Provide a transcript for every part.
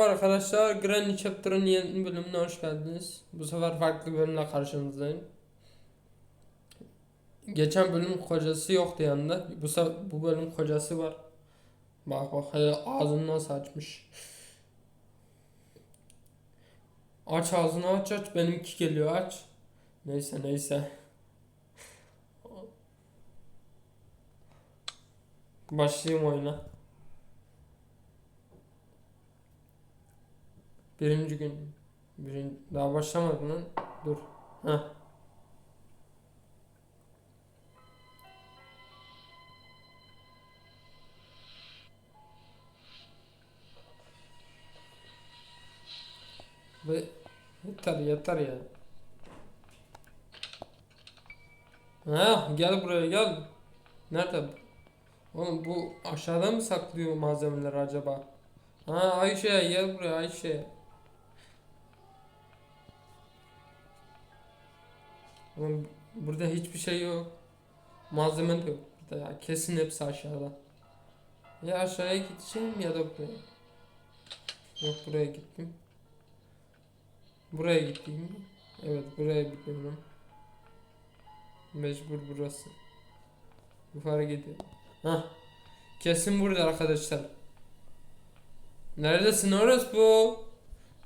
Arkadaşlar Granny Chapter'ın yeni bölümüne hoş geldiniz. Bu sefer farklı bölümle karşınızdayım. Geçen bölüm kocası yoktu yanında. Bu bu bölüm kocası var. Bak bak hele ağzını nasıl açmış. Aç ağzını aç aç benimki geliyor aç. Neyse neyse. Başlayayım oyuna. Birinci gün. Birinci, daha başlamadım lan. Dur. Heh. Ve yeter yeter ya. Ha gel buraya gel. Nerede? Oğlum bu aşağıda mı saklıyor malzemeleri acaba? Ha Ayşe gel buraya Ayşe. Oğlum burada hiçbir şey yok. Malzeme de yok burada ya. Kesin hepsi aşağıda. Ya aşağıya gideceğim ya da buraya. Yok buraya gittim. Buraya gittim. Evet buraya gidiyorum. Mecbur burası. Yukarı gidiyorum. Hah. Kesin burada arkadaşlar. Neredesin orası bu?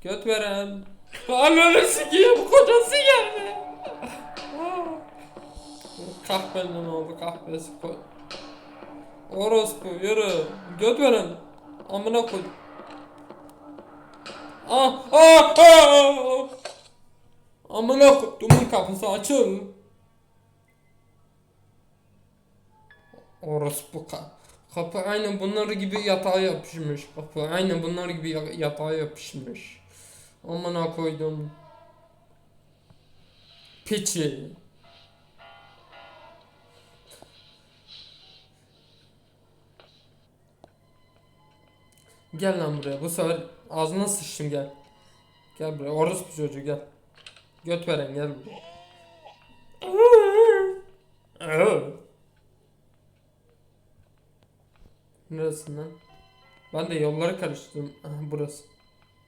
Göt veren. Ananı sikeyim kocası Kahvenin oldu kahvesi koy. Orospu yürü. Göt veren. Amına koy. Ah ah ah. Amına koyduğumun kapısı açıl. Orospu ka kapı aynen bunlar gibi yatağa yapışmış. Kapı aynen bunlar gibi ya- yatağa yapışmış. Amına koydum. Piçi. Gel lan buraya. Bu sefer ağzına sıçtım gel. Gel buraya. Orospu çocuğu gel. Göt veren gel buraya. Neresinden? Ben de yolları karıştırdım. Aha, burası.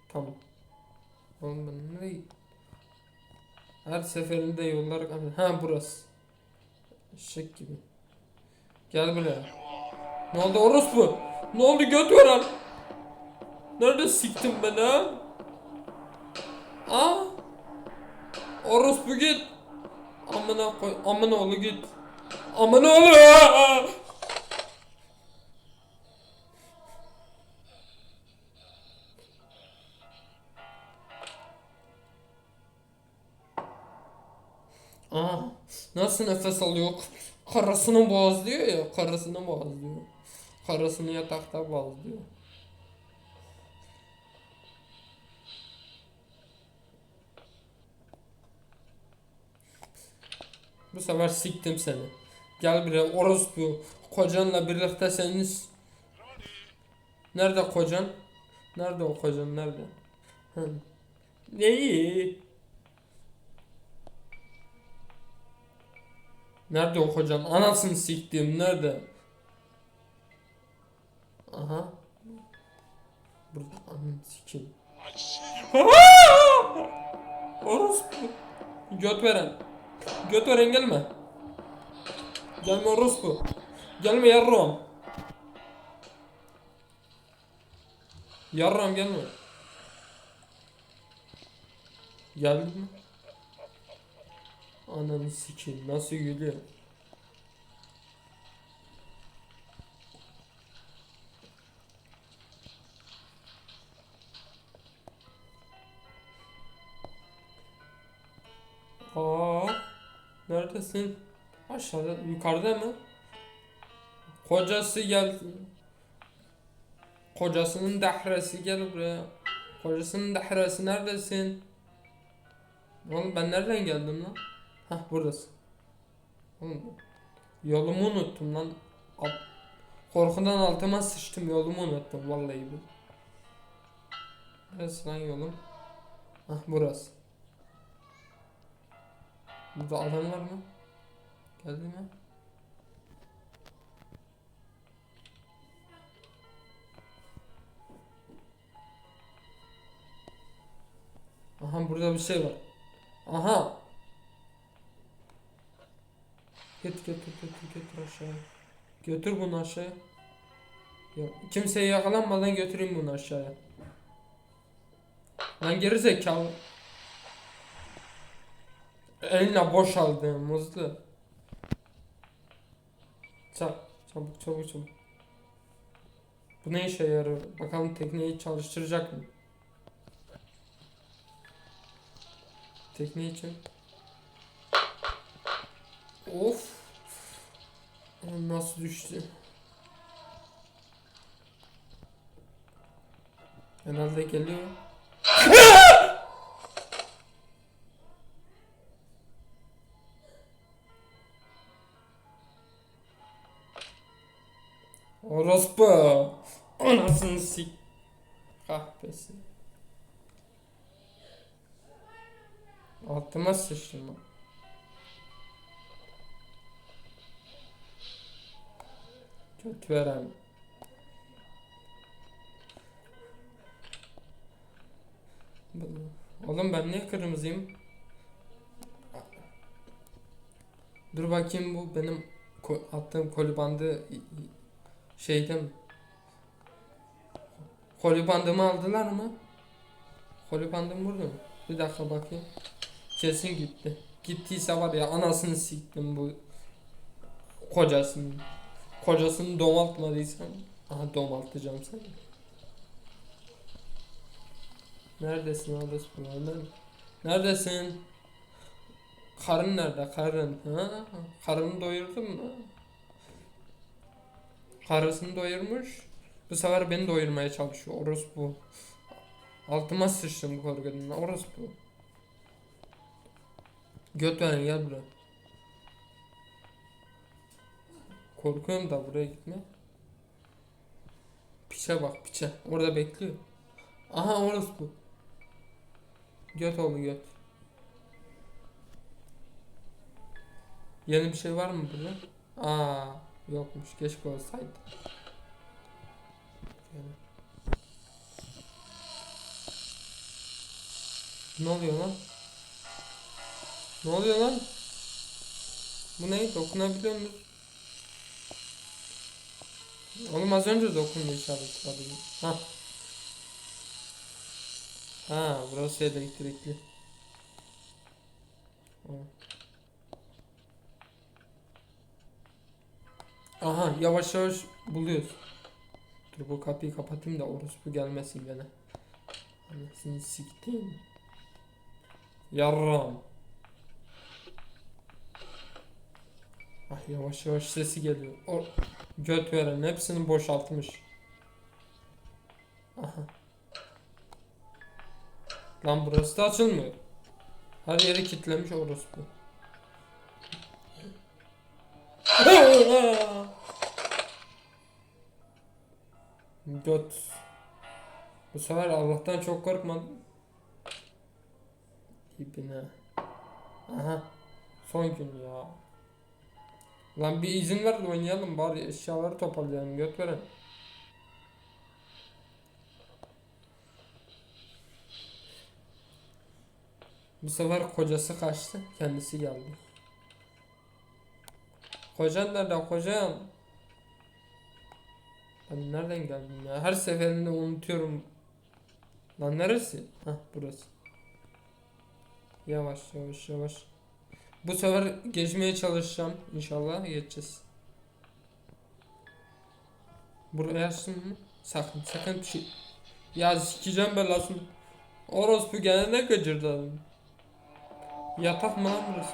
Tamam. Oğlum ben nereye Her seferinde yolları. Ha burası. Eşek gibi. Gel buraya. Ne oldu orospu? Ne oldu göt veren? Nerede siktin beni ha? Aa? Orospu git. Amına koy. Amına oğlu git. Amına oğlu. Aa! Nasıl nefes alıyor? Karısını boğazlıyor ya, karısını boğazlıyor. Karısını yatakta boğazlıyor. Bu sefer siktim seni. Gel buraya orospu. Kocanla birlikte seniz. Nerede kocan? Nerede o kocan? Nerede? Hı. Neyi? Nerede o kocan? Anasını siktim. Nerede? Aha. Burada anasını sikeyim. Orospu. Göt veren. Göt veren gelme. Gelme orospu. Gelme yarram. Yarram gelme. Geldin mi? Ananı sikeyim nasıl gülüyor. Aa, neredesin? Aşağıda, yukarıda mı? Kocası geldi. Kocasının dahresi gel buraya. Kocasının dahresi neredesin? Oğlum ben nereden geldim lan? Hah buradasın. Oğlum yolumu unuttum lan. Korkudan altıma sıçtım yolumu unuttum vallahi bu. Neresi lan yolum? Hah burası. Burada adam var mı? Geldi mi? Aha burada bir şey var. Aha. Git götür götür götür aşağıya. Götür bunu aşağıya. Ya, kimseye yakalanmadan götüreyim bunu aşağıya. Lan geri zekalı. Eline boş aldın muzlu. Çabuk çabuk çabuk çabuk. Bu ne işe yarıyor? Bakalım tekneyi çalıştıracak mı? Tekne için. Of. Nasıl düştü? Herhalde geliyor. Orospu. Anasını sik. Kahpesin. Altıma sıçtım. Kötü veren. Oğlum ben niye kırmızıyım? Dur bakayım bu benim attığım koli bandı i- i- şeyde mi? Koli bandımı aldılar mı? Koli bandım burada mı? Bir dakika bakayım. Kesin gitti. Gittiyse var ya anasını siktim bu kocasını. Kocasını domaltmadıysam aha domaltacağım seni. Neredesin bu nerede? Neredesin? Karın nerede? Karın. Ha? Karını doyurdun mu? Karısını doyurmuş. Bu sefer beni doyurmaya çalışıyor. Orospu. Altıma sıçtım bu korkudan. Orospu. Göt verin gel buraya. Korkuyorum da buraya gitme. Piçe bak piçe. Orada bekliyor. Aha orospu. Göt oldu göt. Yeni bir şey var mı burada? Aa yokmuş. Keşke olsaydı. Yani. Ne oluyor lan? Ne oluyor lan? Bu ne? Dokunabiliyor muyuz? Oğlum az önce dokunma işareti vardı. Ha. Ha, burası elektrikli. Ha. Aha, yavaş yavaş buluyoruz. Dur bu kapıyı kapatayım da orospu gelmesin gene. Anasını siktim. Yarram. Ah yavaş yavaş sesi geliyor. O göt veren hepsini boşaltmış. Aha. Lan burası da açılmıyor. Her yeri kilitlemiş orospu. Göt. Bu sefer Allah'tan çok korkmadım. İbine. Aha. Son gün ya. Lan bir izin ver de oynayalım bari eşyaları toparlayalım göt veren. Bu sefer kocası kaçtı. Kendisi geldi. Kocan nerede kocan? Ben nereden geldim ya? Her seferinde unutuyorum. Lan neresi? Hah burası. Yavaş yavaş yavaş. Bu sefer geçmeye çalışacağım. İnşallah geçeceğiz. Buraya açtın mı? Sakın sakın bir şey. Ya sikeceğim belasını. Orospu gene ne gıcırdadım. Yatak mı lan burası?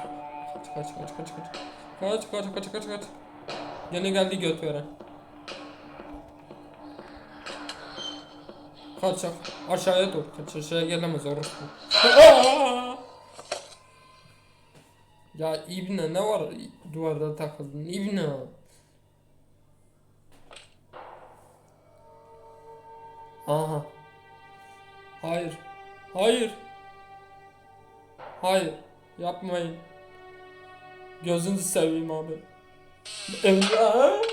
Kaç kaç kaç kaç kaç. Kaç kaç kaç kaç kaç. Yine geldi göt veren. Kaç aşağıya dur. Kaç aşağıya gelemez orospu. ya İbne ne var duvarda takıldın İbne. Aha. Hayır. Hayır. Hayır. Yapmayın. Gözünüzü seveyim abi. Emrah.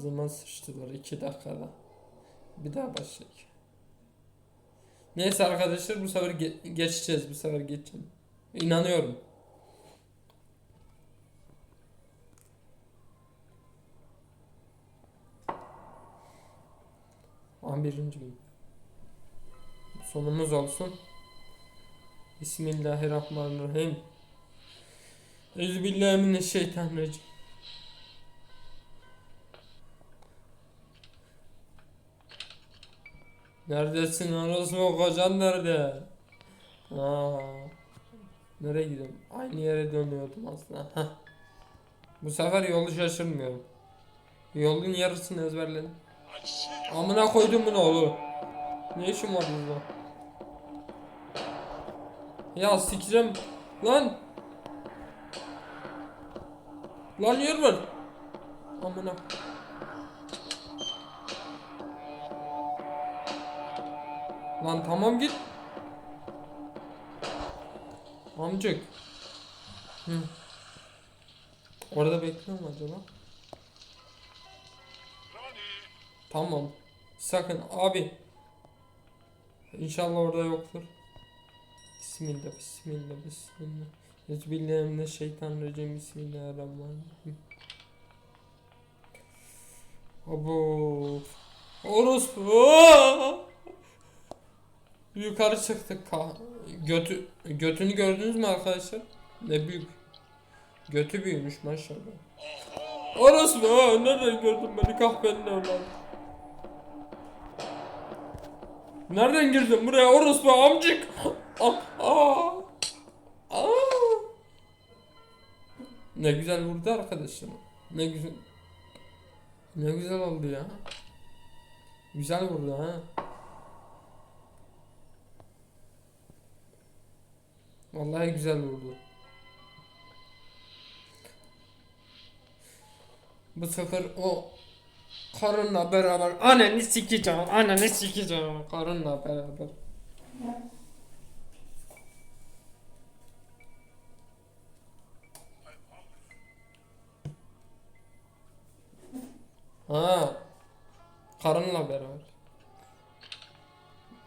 Ağzıma sıçtılar iki dakikada. Bir daha başlayalım. Neyse arkadaşlar bu sefer ge- geçeceğiz. Bu sefer geçeceğim. İnanıyorum. An birinci gün. Sonumuz olsun. Bismillahirrahmanirrahim. Euzubillahimineşşeytanirracim. Neredesin orası kocan nerede? Aa, nereye gidiyorum? Aynı yere dönüyordum aslında. Bu sefer yolu şaşırmıyorum. Yolun yarısını ezberledim. Amına koydum bunu oğlum. Ne işim var burada? Ya sikeceğim. Lan. Lan yer var. Amına. Lan tamam git. Amcık. Hı. Orada bekliyor mu acaba? Tamam. Sakın abi. İnşallah orada yoktur. Bismillah, bismillah, bismillah. Euzubillahimineşşeytanirracim. Bismillahirrahmanirrahim. Abo. Orospu. Yukarı çıktık. Götü götünü gördünüz mü arkadaşlar? Ne büyük. Götü büyümüş maşallah. Orospu. Aa, nereden gördün beni kahvenin evladı? Nereden girdin buraya orospu amcık? Ah, ah, ah. Ne güzel vurdu arkadaşım. Ne güzel. Ne güzel oldu ya. Güzel vurdu ha. Vallahi güzel vurdu. Bu sefer o karınla beraber ananı sikeceğim, ananı sikeceğim karınla beraber. Ha. Karınla beraber.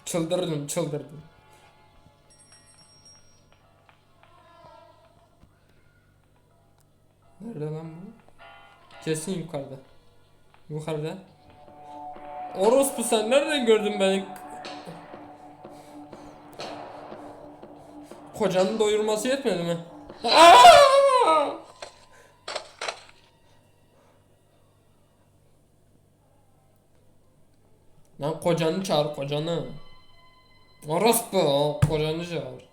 Çıldırdım, çıldırdım. Kesin yukarıda. Yukarıda. Orospu sen nereden gördün beni? Kocanın doyurması yetmedi mi? Aa! Lan kocanı çağır kocanı. Orospu kocanı çağır.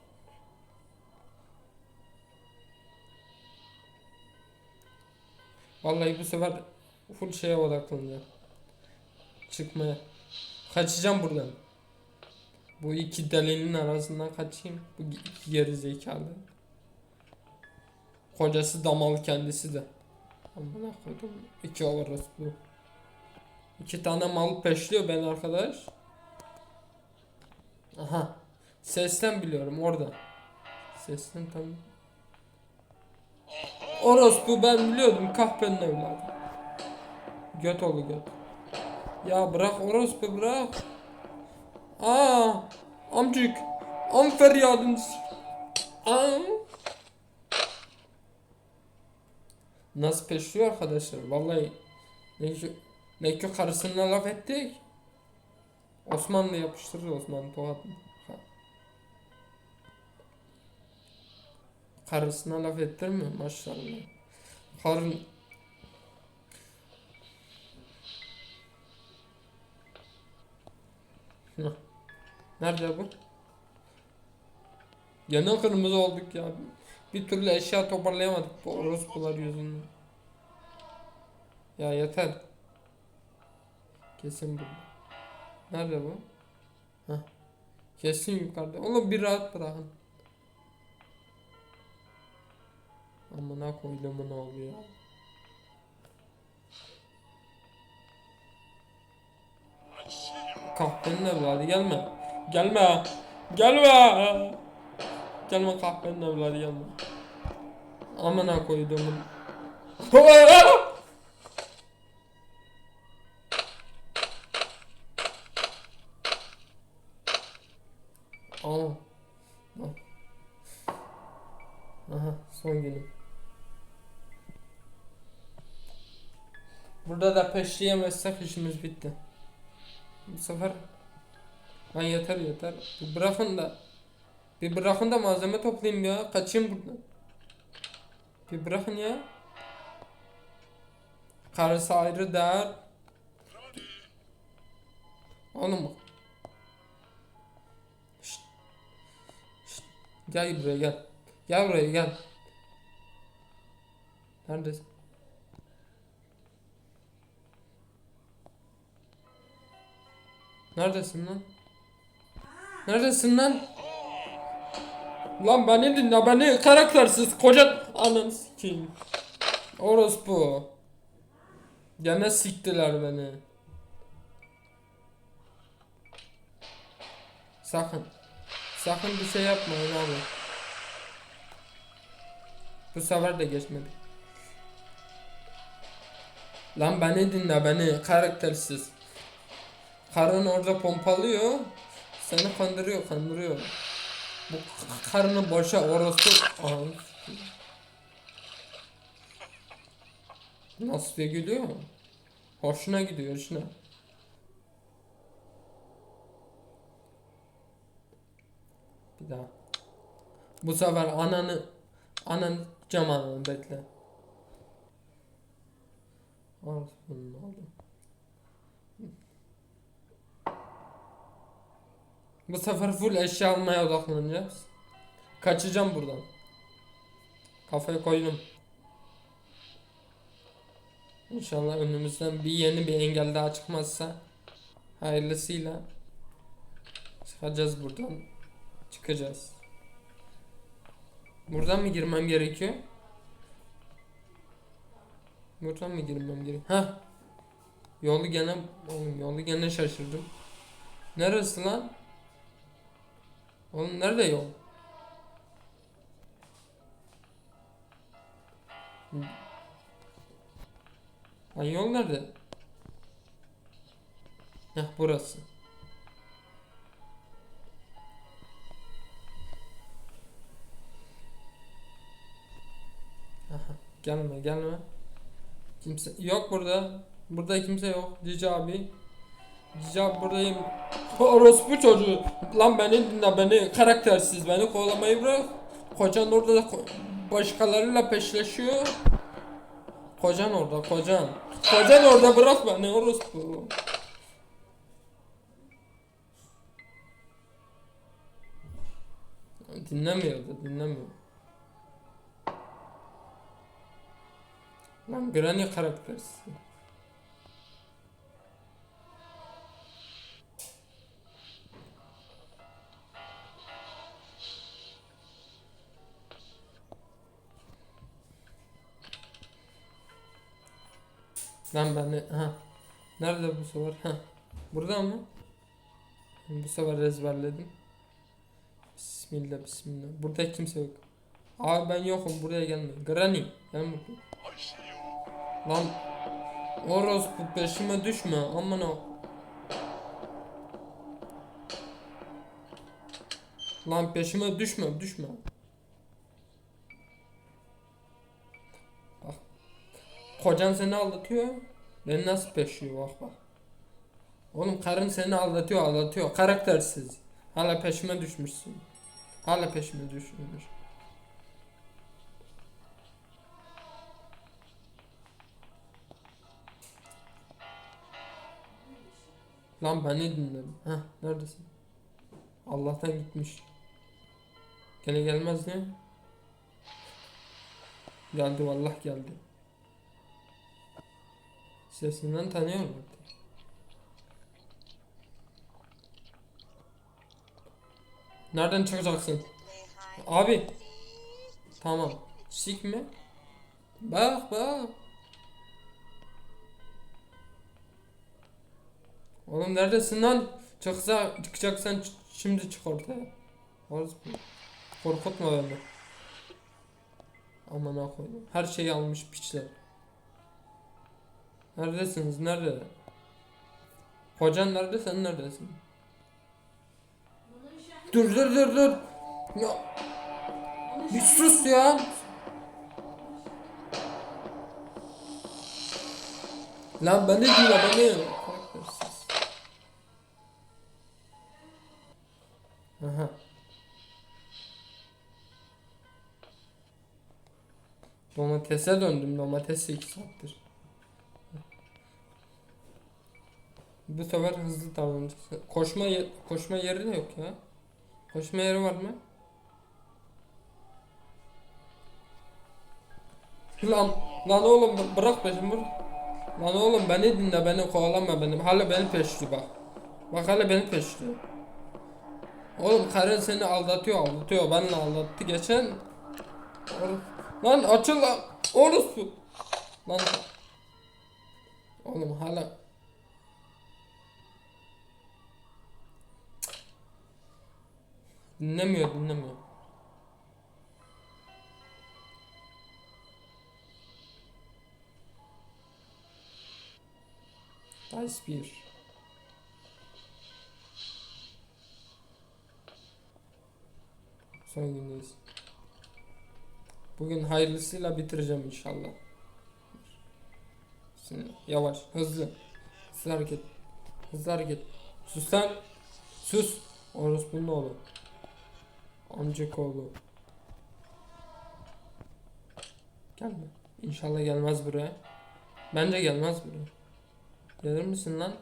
Vallahi bu sefer full şeye odaklanacağım. Çıkmaya. Kaçacağım buradan. Bu iki delinin arasından kaçayım. Bu iki geri zekalı. Kocası damalı kendisi de. Amına koydum. İki orası bu. İki tane mal peşliyor ben arkadaş. Aha. Sesten biliyorum orada. Sesten tam. Orospu ben biliyordum kahpenin evladı. Göt oğlu göt. Ya bırak orospu bırak. Aa, amcık. Am feryadın. Aa. Nasıl peşliyor arkadaşlar vallahi. Ne ki, ne karısına laf ettik. Osmanlı yapıştırır Osmanlı tokat. Karısına laf ettirmiyor maşallah. Karın. Nerede bu? Gene kırmızı olduk ya. Bir türlü eşya toparlayamadık bu orospular yüzünden. Ya yeter. Kesin burada. Nerede bu? Hah. Kesin yukarıda. Oğlum bir rahat bırakın. Amına koyduğumun oluyor. Kahvenin evladı gelme. Gelme. Gelme. Gelme kahvenin evladı gelme. Amına koyduğumun. Al. Aha son günüm. Burada da peşleyemezsek işimiz bitti. Bu sefer ben yeter yeter. Bir bırakın da bir bırakın da malzeme toplayayım ya. Kaçayım buradan. Bir bırakın ya. Karısı ayrı der. Oğlum bak. Şşt. Şşt. Gel buraya gel. Gel buraya gel. Neredesin? Neredesin lan? Neredesin lan? Lan beni dinle beni karaktersiz koca ananı sikeyim. Orospu. Gene siktiler beni. Sakın. Sakın bir şey yapmayın abi. Bu sefer de geçmedi. Lan beni dinle beni karaktersiz. Karın orada pompalıyor. Seni kandırıyor kandırıyor. Bu karını boşa. Aha. Nasıl diye gülüyor? Hoşuna gidiyor hoşuna. Bir daha. Bu sefer ananı ananı cam ananı bekle. Orospunun oğlu. Bu sefer full eşya almaya odaklanacağız. Kaçacağım buradan. Kafaya koydum. İnşallah önümüzden bir yeni bir engel daha çıkmazsa hayırlısıyla çıkacağız buradan. Çıkacağız. Buradan mı girmem gerekiyor? Buradan mı girmem gerekiyor? Ha. Yolu gene oğlum yolu gene şaşırdım. Neresi lan? Oğlum nerede yol? Lan yol nerede? Heh burası. Aha, gelme gelme. Kimse yok burada. Burada kimse yok. Cici abi. Abi buradayım. Orospu çocuğu. Lan beni dinle beni karaktersiz beni kovalamayı bırak. Kocan orada da ko- başkalarıyla peşleşiyor. Kocan orada kocan. Kocan orada bırak beni orospu. Dinlemiyor da dinlemiyor. Lan Granny karaktersiz. Lan ben de ha. Nerede bu sefer? Ha. Burada mı? Bu sefer ezberledim. Bismillah bismillah. Burada kimse yok. Abi ben yokum buraya gelme. Granny gel buraya. Lan orospu peşime düşme aman o. Lan peşime düşme düşme. Kocan seni aldatıyor. Beni nasıl peşliyor bak bak. Oğlum karın seni aldatıyor aldatıyor. Karaktersiz. Hala peşime düşmüşsün. Hala peşime düşmüş. Lan beni dinle. Heh neredesin? Allah'tan gitmiş. Gene gelmez ne? Geldi vallahi geldi. Sesinden tanıyorum artık. Nereden çıkacaksın? Abi. Tamam. Sik mi? Bak bak. Oğlum neredesin lan? Çıksa çıkacaksan şimdi çık ortaya. Orospu. Korkutma beni. Aman ha koydum. Her şeyi almış piçler. Neredesiniz? Nerede? Kocan nerede? Sen neredesin? Dur dur dur dur. Ya. Bir sus ya. Lan beni dinle beni. Karaktersiz. Aha. Domatese döndüm. Domates 2 saattir. Bu sefer hızlı davranacağız. Koşma koşma yeri de yok ya. Koşma yeri var mı? Lan lan oğlum bı- bırak peşimi bırak. Lan oğlum beni dinle beni kovalama beni. Hala beni peşliyor bak. Bak hala beni peşliyor. Oğlum karın seni aldatıyor aldatıyor. Benle aldattı geçen. Lan açıl lan. Orospu. Lan. Oğlum hala. Dinlemiyor dinlemiyor. Dice 1 Son gündeyiz. Bugün hayırlısıyla bitireceğim inşallah. Şimdi yavaş, hızlı. Hızlı hareket. Hızlı hareket. Sus lan. Sus. Orospu'nun oğlu. Amcık oğlu. Gelme. İnşallah gelmez buraya. Bence gelmez buraya. Gelir misin lan?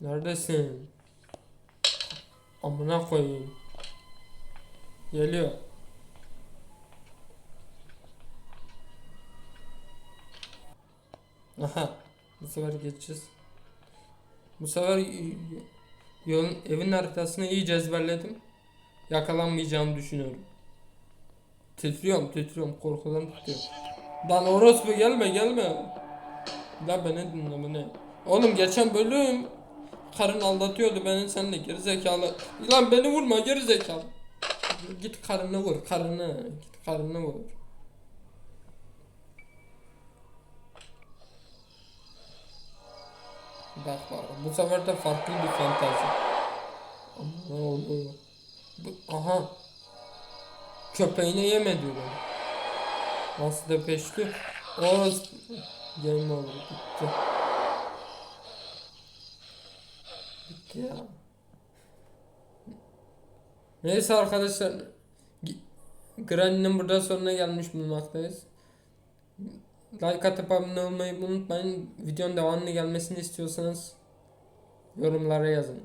Neredesin? Amına koyayım. Geliyor. Sefer geçeceğiz. Bu sefer yolun evin haritasını iyice ezberledim. Yakalanmayacağımı düşünüyorum. Titriyorum, titriyorum. Korkudan titriyorum. Lan orospu gelme, gelme. La beni dinle beni. Oğlum geçen bölüm karın aldatıyordu beni sen de geri zekalı. Lan beni vurma geri zekalı. Git karını vur, karını. Git karını vur. Bak bak bu sefer de farklı bir fantazi. Ne oldu? Bu, aha. Köpeğine yeme diyor. Nasıl da peşli? Orası game over bitti. Bitti ya. Neyse arkadaşlar. Granny'nin burada sonuna gelmiş bulunmaktayız. Like atıp abone olmayı unutmayın. Videonun devamını gelmesini istiyorsanız yorumlara yazın.